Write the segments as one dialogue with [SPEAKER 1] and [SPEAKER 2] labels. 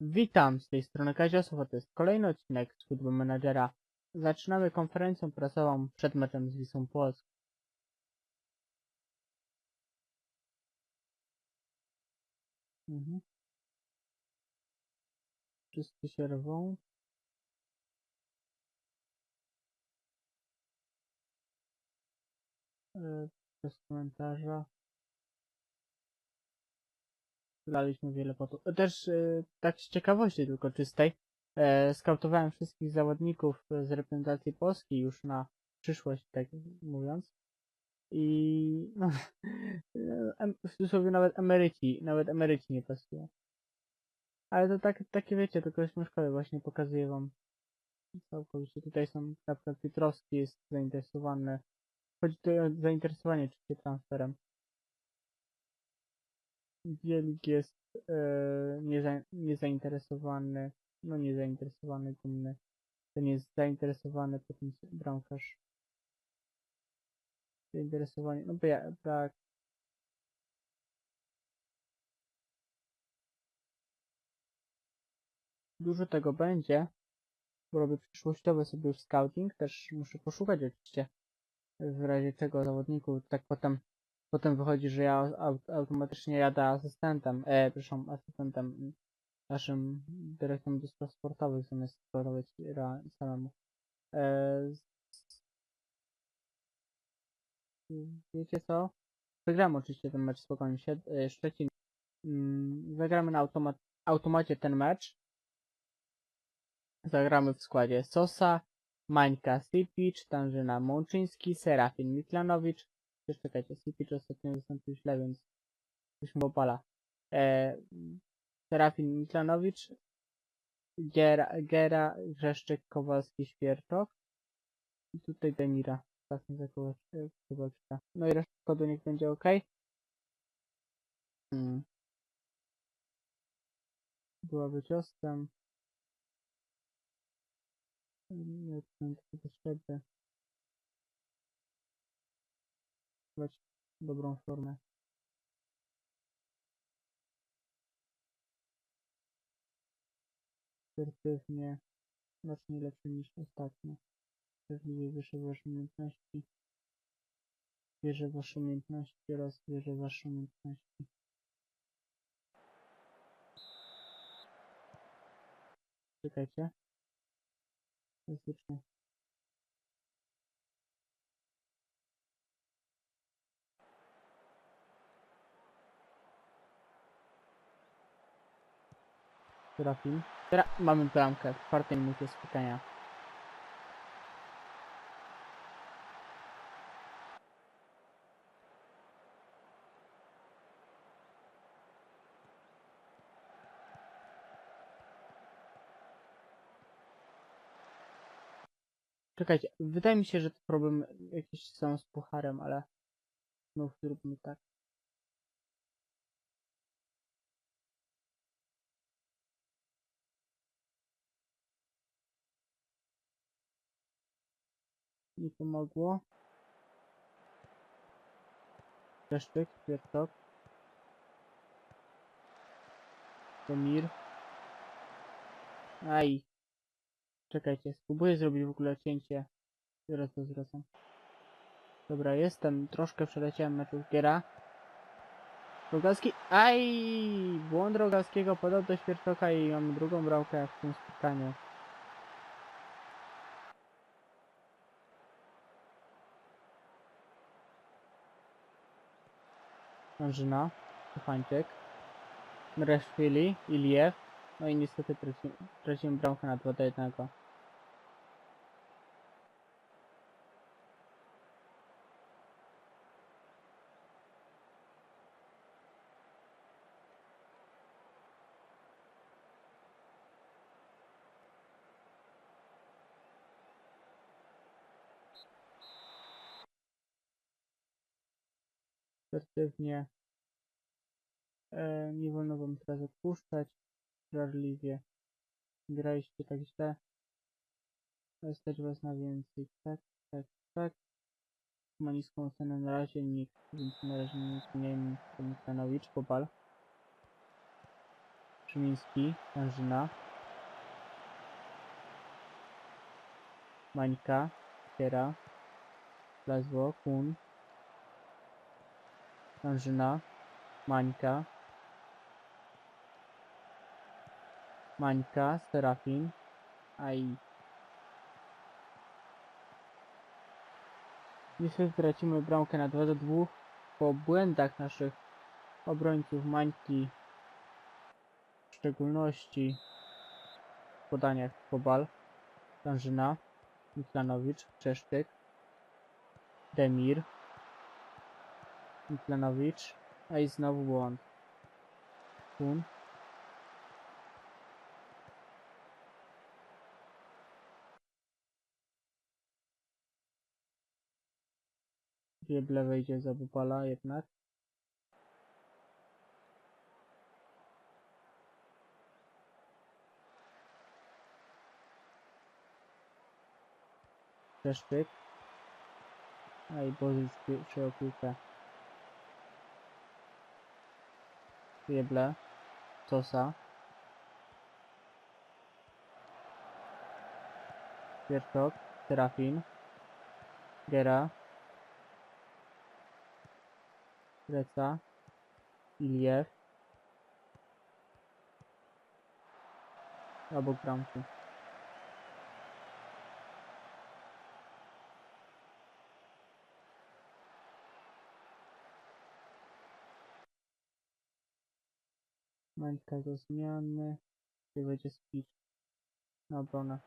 [SPEAKER 1] Witam, z tej strony Kaziosowa, to jest kolejny odcinek z Football Managera. Zaczynamy konferencją prasową przed meczem z Wisłą Płock. Mhm. Wszyscy się rwą. E, Bez komentarza. Daliśmy wiele potu. Też e, tak z ciekawości tylko czystej. E, skautowałem wszystkich zawodników e, z reprezentacji Polski już na przyszłość, tak mówiąc. I no, w cudzysłowie nawet emeryci, nawet emeryci nie pasują. Ale to tak, takie wiecie, tylko śmieszkowe właśnie pokazuję wam całkowicie. Tutaj są na przykład Piotrowski jest zainteresowany. Chodzi tu o zainteresowanie czyście transferem. Wielik jest e, nieza, niezainteresowany, no niezainteresowany gumny. Ten jest zainteresowany potem bramkarz. Zainteresowanie, no ja, tak. Dużo tego będzie, bo robię przyszłościowy sobie scouting, też muszę poszukać oczywiście w razie czego zawodników, tak potem Potem wychodzi, że ja au- automatycznie jadę asystentem, e, przepraszam, asystentem naszym dyrektorem do spraw sportowych zamiast sportować ra- samemu. E, wiecie co? Wygramy oczywiście ten mecz spokojnie. Sied- Szczecin. Mm, zagramy na automat automacie ten mecz. Zagramy w składzie Sosa, Mańka Sipic, Tanżyna Mączyński, Serafin Miklanowicz, jeszcze czekajcie, Sipic ostatnio wystąpił źle, więc byśmy opala. E, Serafin Miklanowicz, Gera, Gera Grzeszczyk, Kowalski, Świerczok i tutaj Demira. No i reszta kodu niech będzie ok. Hmm. Byłaby ciostem. Nie wiem, co Dać dobrą formę. Asertywnie, znacznie lepszy niż ostatnio. Pewnie wyższe wasze umiejętności. Wierzę w wasze umiejętności oraz wierzę w wasze umiejętności. Czekajcie. Klasycznie. Serafin. Teraz mamy bramkę w czwartej minucie spotkania. Czekajcie, wydaje mi się, że to problem jakiś są z pucharem, ale znów zróbmy tak. Nie pomogło. Deszczyk, Świertok. Demir. Aj. Czekajcie, spróbuję zrobić w ogóle cięcie. Zaraz to zwracam. Dobra, jestem. Troszkę przeleciałem meczu Giera. Rogalski. Aj! Błąd Rogalskiego podał do Świertoka i mamy drugą bramkę w tym spotkaniu. Marzyna, Stefańczyk, Mreszwili, Iliew, no i niestety traci, traciłem bramkę na 2 do 1. Asertywnie. E, nie wolno wam teraz odpuszczać. Żarliwie. Graliście tak źle. Stać was na więcej. Tak, tak, tak. Ma niską ocenę na razie nikt, więc na razie nie zmieniajmy Stanowicz, Popal. Szymiński, Anżyna. Mańka, Kiera, Lazło, Kun, Anżyna, Mańka, Mańka, Serafin, Ai. Niestety tracimy bramkę na 2 do 2 po błędach naszych obrońców Mańki, w szczególności w podaniach Kobal, Tanżyna, Miklanowicz, Czesztyk, Demir, Miklanowicz, a i znowu błąd. Kun. Wieble wejdzie za Bupala jednak. Czesztyk. A i Bozic przy- przyjął piłkę. Wieble. Sosa. Wiertok. Serafin. Gera. Greca. Iliew. Obok bramki. Mańka do zmiany. Gdzie będzie speech na obronę.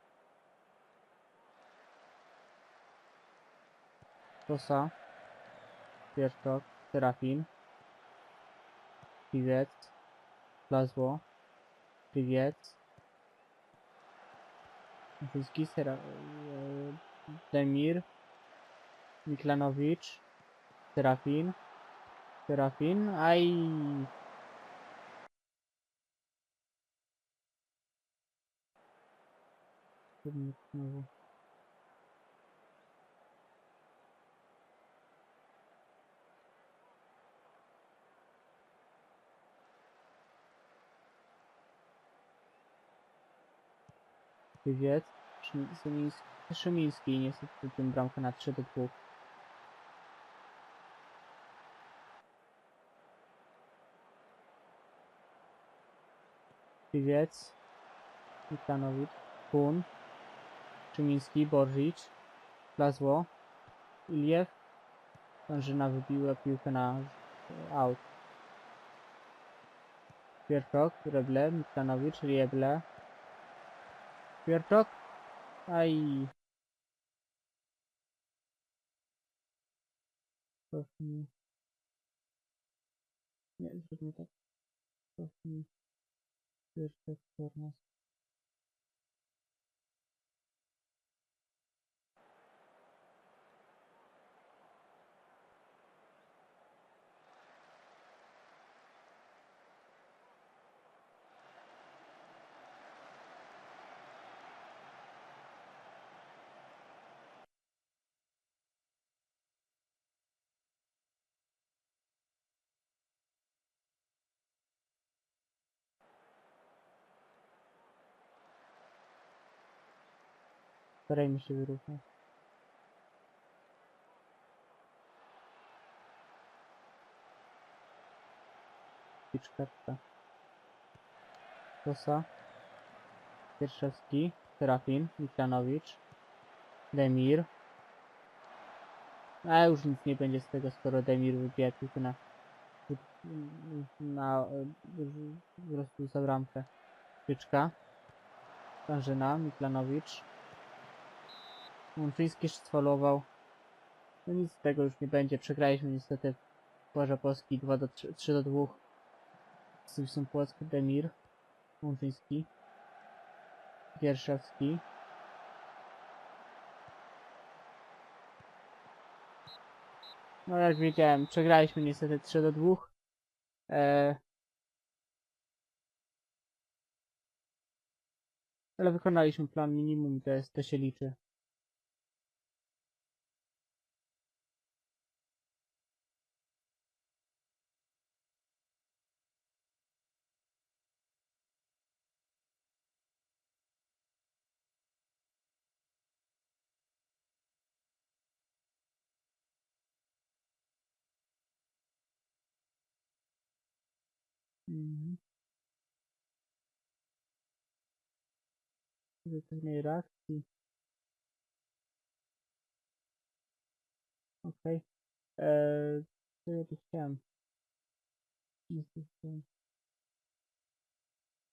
[SPEAKER 1] Sosa. Wiertok. Serafin. Piwiec. Plazło. Piwiec. Wszystki Sera... e, Demir. Miklanowicz. Serafin. Serafin. Aj. Kurnik Szymi- Szymiński, Szymiński niestety tym bramkę na 3 do 2. Wywiec. Miklanowicz. Kun. Szymiński, Borzic. Plazło. Iliew. Tanżyna wybiła piłkę na out. Piertok, Reble, Miklanowicz, Rieble. Piertok. Aj. Cofnij. Nie, Tornas. Starajmy się wyrównać. Piczkartka. Sosa. Pierszewski. Serafin. Miklanowicz. Demir. A już nic nie będzie z tego, skoro Demir wybija piłkę na na po prostu za bramkę. Pieczka. Starzyna. Miklanowicz. Łączyński szcwalował. No nic z tego już nie będzie. Przegraliśmy niestety Płaża Polski 2 do 3, 3 do 2. Sybson Płock, Demir. Łączyński. Wierszewski. No jak wiedziałem, przegraliśmy niestety 3 do 2. Eee... Ale wykonaliśmy plan minimum to, jest, to się liczy. Mhm. Pozytywnej reakcji. Okej. Eee, co ja tu chciałem?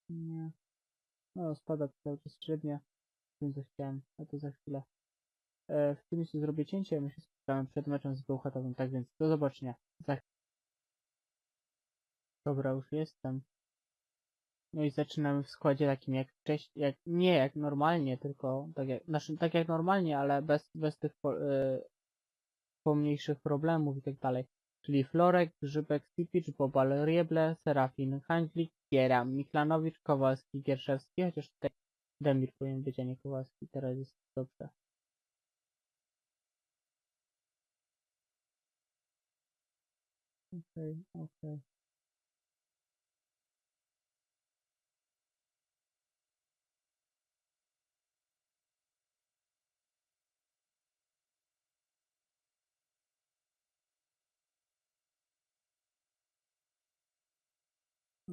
[SPEAKER 1] Nie. No, spada cały czas średnia. Wiem, co chciałem, a to za chwilę. E, w tym miejscu zrobię cięcie, my się spotkamy przed meczem z Bełchatowym, tak więc do zobaczenia. Za... Dobra, już jestem. No i zaczynamy w składzie takim jak wcześniej, jak, nie jak normalnie, tylko tak jak, znaczy, tak jak normalnie, ale bez, bez tych po, e, pomniejszych problemów i tak dalej. Czyli Florek, Grzybek, Sipicz, Bobal, Rieble, Serafin, Handlik, Giera, Miklanowicz, Kowalski, Gierszewski, chociaż tutaj Demir powinien być, a nie Kowalski, teraz jest dobrze. Okej, okej.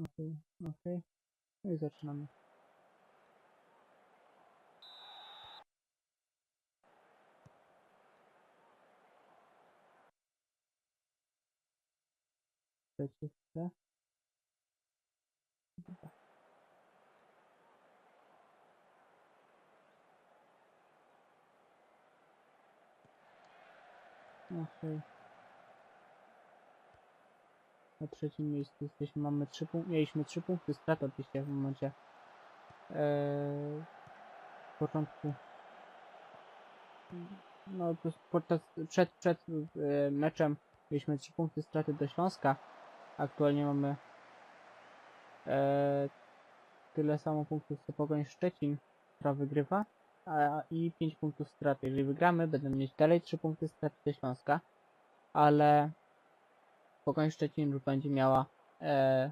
[SPEAKER 1] Okej, okej. No i zaczynamy. Okej. Na trzecim miejscu jesteśmy, mamy trzy punkty, mieliśmy trzy punkty straty oczywiście w momencie w początku. No podczas, przed, przed e, meczem mieliśmy trzy punkty straty do Śląska. Aktualnie mamy e, tyle samo punktów co Pogoń Szczecin która wygrywa a, i 5 punktów straty jeżeli wygramy będziemy mieć dalej 3 punkty straty do Śląska ale Pogoń Szczecin będzie miała e,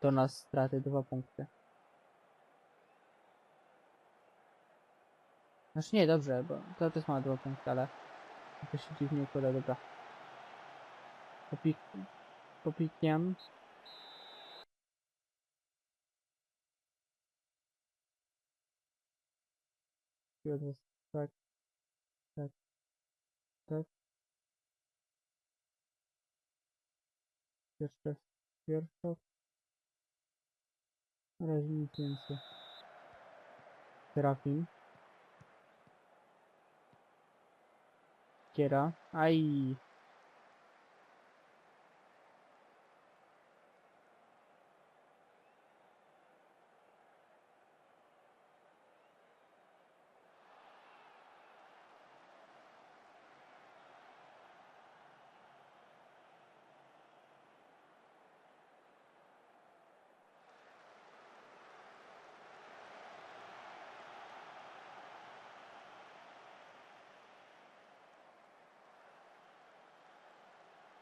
[SPEAKER 1] do nas straty 2 punkty. Znaczy nie, dobrze, bo to też ma 2 punkty, ale to się dziwnie układa, dobra. Popik popikniam. I od was tak, tak, tak. Jeszcze pierwsza. Na razie nic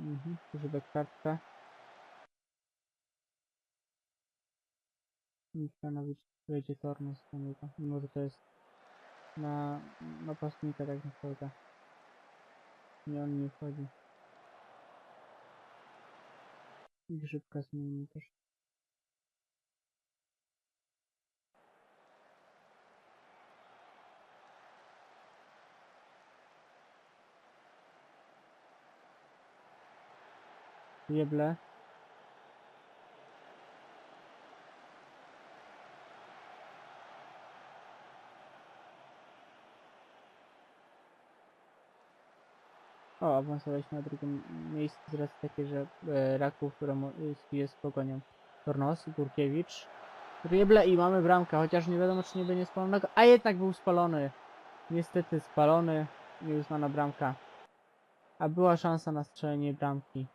[SPEAKER 1] Mhm. Grzybek kartkę. Miklanowicz wejdzie Tornos do niego. Mimo, że to jest na napastnika tak naprawdę. Nie, on nie wchodzi. I grzybka zmienimy też. Jeble. O, awansowaliśmy na drugie miejsce z racji takiej, że e, Raków, jest, jest pogonią. Tornos, Górkiewicz. Rieble i mamy bramkę, chociaż nie wiadomo czy nie będzie spalonego, a jednak był spalony. Niestety spalony, nieuznana bramka. A była szansa na strzelenie bramki.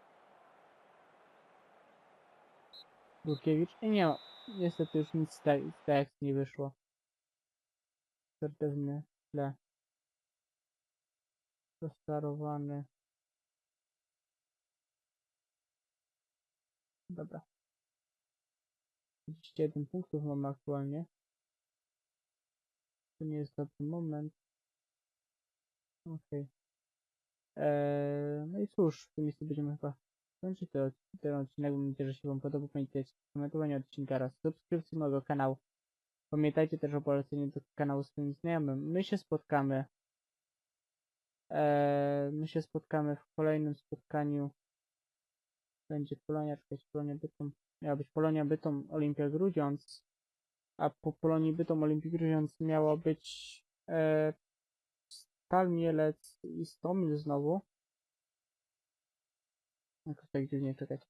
[SPEAKER 1] Górkiewicz i nie ma. Niestety już nic z akcji nie wyszło. Certewny tle. Rozczarowany. Dobra. 21 punktów mamy aktualnie. To nie jest dobry moment. Okej. Eee, no i cóż, w tym miejscu będziemy chyba kończyć ten, ten odcinek. Mam nadzieję, że się Wam podobał. Pamiętajcie o komentowaniu odcinka oraz subskrypcji mojego kanału. Pamiętajcie też o poleceniu do kanału swoim znajomym. My się spotkamy. Eee, my się spotkamy w kolejnym spotkaniu. Będzie Polonia, czekać, Polonia Bytom. Miała być Polonia Bytom, Olimpia Grudziądz. A po Polonii Bytom, Olimpii Grudziądz miało być e, Stal Mielec i Stomil znowu. Jakoś tak dziwnie czekać.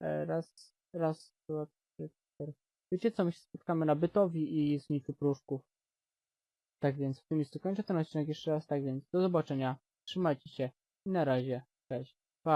[SPEAKER 1] E, raz, raz, dwa, trzy, cztery. Wiecie co, my się spotkamy na Bytowi i Zniczu Pruszków. Tak więc w tym miejscu kończę ten odcinek jeszcze raz, tak więc do zobaczenia. Trzymajcie się na razie. Cześć.